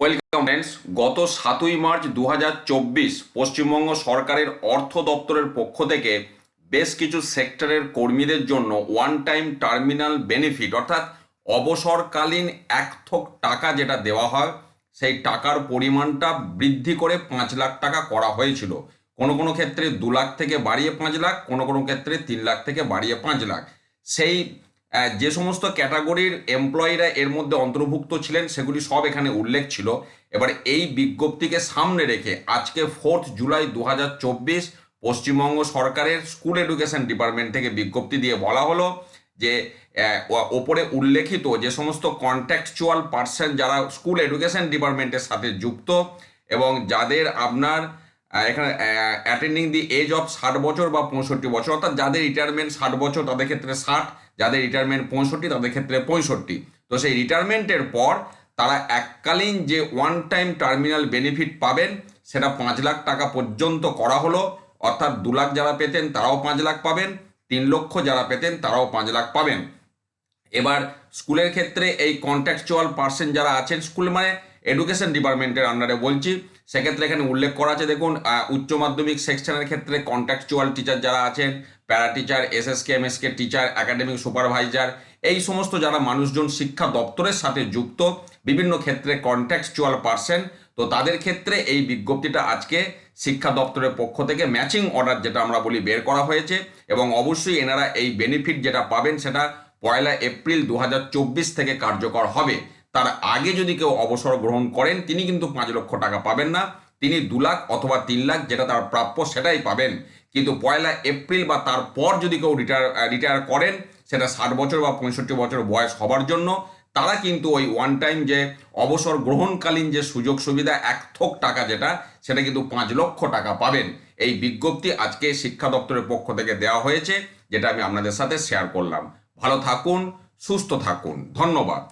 Welcome friends গত সাতই March দু হাজার চব্বিশ পশ্চিমবঙ্গ সরকারের অর্থ দপ্তরের পক্ষ থেকে বেশ কিছু সেক্টরের কর্মীদের জন্য ওয়ান টাইম টার্মিনাল বেনিফিট অর্থাৎ অবসরকালীন এক থোক টাকা যেটা দেওয়া হয়, সেই টাকার পরিমাণটা বৃদ্ধি করে পাঁচ লাখ টাকা করা হয়েছিল। কোনো কোনো ক্ষেত্রে দু লাখ থেকে বাড়িয়ে পাঁচ লাখ, কোনো কোনো ক্ষেত্রে তিন লাখ থেকে বাড়িয়ে পাঁচ লাখ। সেই যে সমস্ত ক্যাটাগরির এমপ্লয়িরা এর মধ্যে অন্তর্ভুক্ত ছিলেন, সেগুলি সব এখানে উল্লেখ ছিল। এবার এই বিজ্ঞপ্তিকে সামনে রেখে আজকে ফোর্থ জুলাই দু হাজার চব্বিশ পশ্চিমবঙ্গ সরকারের স্কুল এডুকেশন ডিপার্টমেন্ট থেকে বিজ্ঞপ্তি দিয়ে বলা হলো যে ওপরে উল্লেখিত যে সমস্ত কন্ট্যাকচুয়াল পার্সন যারা স্কুল এডুকেশন ডিপার্টমেন্টের সাথে যুক্ত এবং যাদের আপনার এখানে অ্যাটেন্ডিং দি এজ অফ ষাট বছর বা পঁয়ষট্টি বছর, অর্থাৎ যাদের রিটায়ারমেন্ট ষাট বছর, তাদের ক্ষেত্রে ষাট, যাদের রিটায়ারমেন্ট পঁয়ষট্টি, তাদের ক্ষেত্রে পঁয়ষট্টি। তো সেই রিটায়ারমেন্টের পর তারা এককালীন যে ওয়ান টাইম টার্মিনাল বেনিফিট পাবেন, সেটা পাঁচ লাখ টাকা পর্যন্ত করা হলো, অর্থাৎ দু লাখ যারা পেতেন, তারাও পাঁচ লাখ পাবেন, তিন লক্ষ যারা পেতেন, তারাও পাঁচ লাখ পাবেন। এবার স্কুলের ক্ষেত্রে এই কন্ট্যাকচুয়াল পার্সন যারা আছেন স্কুল মানে এডুকেশন ডিপার্টমেন্টের আন্ডারে বলছি। সেক্ষেত্রে এখানে উল্লেখ করা আছে, দেখুন উচ্চ মাধ্যমিক সেকশনের ক্ষেত্রে কন্ট্যাকচুয়াল টিচার যারা আছেন para teacher S S K M S K teacher academic supervisor এই সমস্ত যারা মানুষজন শিক্ষা দপ্তরের সাথে যুক্ত, বিভিন্ন ক্ষেত্রে কন্ট্যাকচুয়াল পার্সন তো তাদের ক্ষেত্রে এই বিজ্ঞপ্তিটা আজকে শিক্ষা দপ্তরের পক্ষ থেকে ম্যাচিং অর্ডার যেটা আমরা বলি বের করা হয়েছে এবং অবশ্যই এনারা এই বেনিফিট যেটা পাবেন সেটা পয়লা এপ্রিল দু হাজার চব্বিশ থেকে কার্যকর হবে। তার আগে যদি কেউ অবসর গ্রহণ করেন, তিনি কিন্তু পাঁচ লক্ষ টাকা পাবেন না। তিনি দু লাখ অথবা তিন লাখ যেটা তার প্রাপ্য সেটাই পাবেন। কিন্তু পয়লা এপ্রিল বা তারপর যদি কেউ রিটায়ার রিটায়ার করেন, সেটা ষাট বছর বা পঁয়ষট্টি বছর বয়স হবার জন্য, তারা কিন্তু ওই ওয়ান টাইম যে অবসর গ্রহণকালীন যে সুযোগ সুবিধা, এক থোক টাকা যেটা, সেটা কিন্তু পাঁচ লক্ষ টাকা পাবেন। এই বিজ্ঞপ্তি আজকে শিক্ষা দপ্তরের পক্ষ থেকে দেওয়া হয়েছে, যেটা আমি আপনাদের সাথে শেয়ার করলাম। ভালো থাকুন, সুস্থ থাকুন। ধন্যবাদ।